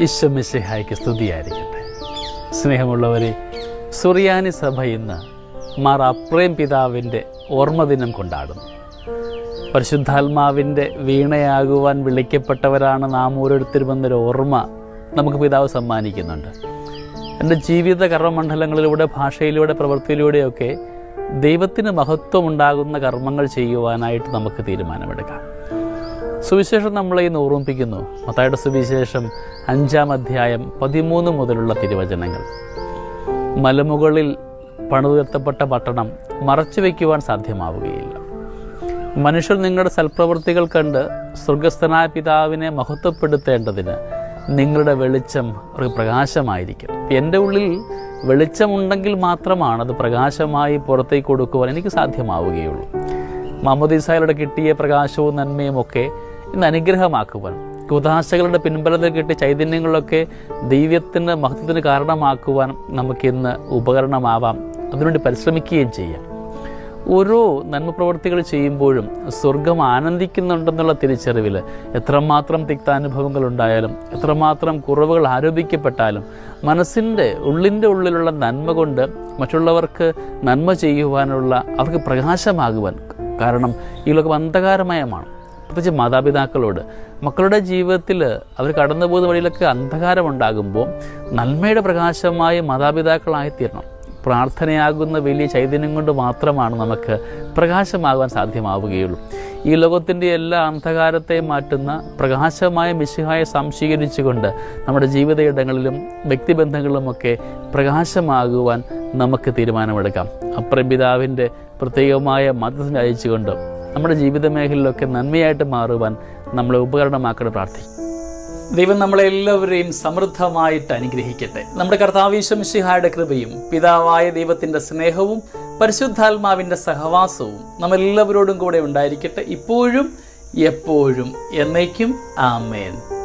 ഈശ്വമിശിഹായ്ക്ക് സ്തുതിയായിരിക്കട്ടെ. സ്നേഹമുള്ളവരെ സുറിയാനി സഭ ഇന്ന് മാർ അപ്രേം പിതാവിന്റെ ഓർമ്മദിനം കൊണ്ടാടുന്നു. പരിശുദ്ധാത്മാവിന്റെ വീണയാകുവാൻ വിളിക്കപ്പെട്ടവരാണ് നാം ഓരോരുത്തരും എന്നൊരു ഓർമ്മ നമുക്ക് പിതാവ് സമ്മാനിക്കുന്നുണ്ട്. എന്റെ ജീവിത കർമ്മമണ്ഡലങ്ങളിലൂടെ ഭാഷയിലൂടെ പ്രവൃത്തിയിലൂടെയൊക്കെ ദൈവത്തിന് മഹത്വമുണ്ടാകുന്ന കർമ്മങ്ങൾ ചെയ്യുവാനായിട്ട് നമുക്ക് തീരുമാനമെടുക്കാം. സുവിശേഷം നമ്മളെ ഇന്ന് ഓർമ്മിപ്പിക്കുന്നു. മത്തായുടെ സുവിശേഷം അഞ്ചാം അധ്യായം പതിമൂന്ന് മുതലുള്ള തിരുവചനങ്ങൾ. മലമുകളിൽ പണിതുയർത്തപ്പെട്ട പട്ടണം മറച്ചു വയ്ക്കുവാൻ സാധ്യമാവുകയില്ല. മനുഷ്യർ നിങ്ങളുടെ സൽപ്രവൃത്തികൾ കണ്ട് സ്വർഗസ്ഥനായ പിതാവിനെ മഹത്വപ്പെടുത്തേണ്ടതിന് നിങ്ങളുടെ വെളിച്ചം ഒരു പ്രകാശമായിരിക്കും എന്റെ ഉള്ളിൽ വെളിച്ചമുണ്ടെങ്കിൽ മാത്രമാണ് അത് പ്രകാശമായി പുറത്തേക്ക് കൊടുക്കുവാൻ എനിക്ക് സാധ്യമാവുകയുള്ളൂ. മമദീസായുടെ കിട്ടിയ പ്രകാശവും നന്മയും ഒക്കെ ഇന്ന് അനുഗ്രഹമാക്കുവാൻ. കുതാശകളുടെ പിൻബലത്തിൽ കിട്ടിയ ചൈതന്യങ്ങളൊക്കെ ദൈവത്തിന്റെ മഹത്വത്തിന് കാരണമാക്കുവാൻ നമുക്കിന്ന് ഉപകരണമാവാം. അതിനുവേണ്ടി പരിശ്രമിക്കുകയും ചെയ്യാം. ഓരോ നന്മ പ്രവർത്തികൾ ചെയ്യുമ്പോഴും സ്വർഗം ആനന്ദിക്കുന്നുണ്ടെന്നുള്ള തിരിച്ചറിവിൽ എത്രമാത്രം തിക്താനുഭവങ്ങൾ ഉണ്ടായാലും എത്രമാത്രം കുറവുകൾ ആരോപിക്കപ്പെട്ടാലും മനസ്സിന്റെ ഉള്ളിന്റെ ഉള്ളിലുള്ള നന്മ കൊണ്ട് മറ്റുള്ളവർക്ക് നന്മ ചെയ്യുവാനുള്ള അവർക്ക് പ്രകാശമാകുവാൻ കാരണം ഈ ലോകം അന്ധകാരമയമാണ്. പ്രത്യേകിച്ച് മാതാപിതാക്കളോട് മക്കളുടെ ജീവിതത്തിൽ അവർ കടന്നു പോകുന്ന വഴിയിലൊക്കെ അന്ധകാരമുണ്ടാകുമ്പോൾ നന്മയുടെ പ്രകാശമായി മാതാപിതാക്കളായിത്തീരണം. പ്രാർത്ഥനയാകുന്ന വലിയ ചൈതന്യം കൊണ്ട് മാത്രമാണ് നമുക്ക് പ്രകാശമാകാൻ സാധ്യമാവുകയുള്ളൂ. ഈ ലോകത്തിന്റെ എല്ലാ അന്ധകാരത്തെയും മാറ്റുന്ന പ്രകാശമായ മിശിഹായെ സംശീകരിച്ചുകൊണ്ട് നമ്മുടെ ജീവിതയിടങ്ങളിലും വ്യക്തിബന്ധങ്ങളിലുമൊക്കെ പ്രകാശമാകുവാൻ നമുക്ക് തീരുമാനമെടുക്കാം. അപ്രപിതാവിന്റെ പ്രത്യേകമായ മതത്തിന് അയച്ചുകൊണ്ട് നമ്മുടെ ജീവിത മേഖലയിലൊക്കെ നന്മയായിട്ട് മാറുവാൻ നമ്മളെ ഉപകരണമാക്കണം പ്രാർത്ഥിക്കും ദൈവം നമ്മളെല്ലാവരെയും സമൃദ്ധമായിട്ട് അനുഗ്രഹിക്കട്ടെ. നമ്മുടെ കർത്താവീശ്വമിഷിഹായുടെ കൃപയും പിതാവായ ദൈവത്തിന്റെ സ്നേഹവും പരിശുദ്ധാത്മാവിന്റെ സഹവാസവും നമ്മളെല്ലാവരോടും കൂടെ ഉണ്ടായിരിക്കട്ടെ ഇപ്പോഴും എപ്പോഴും എന്നേക്കും. ആമേൻ.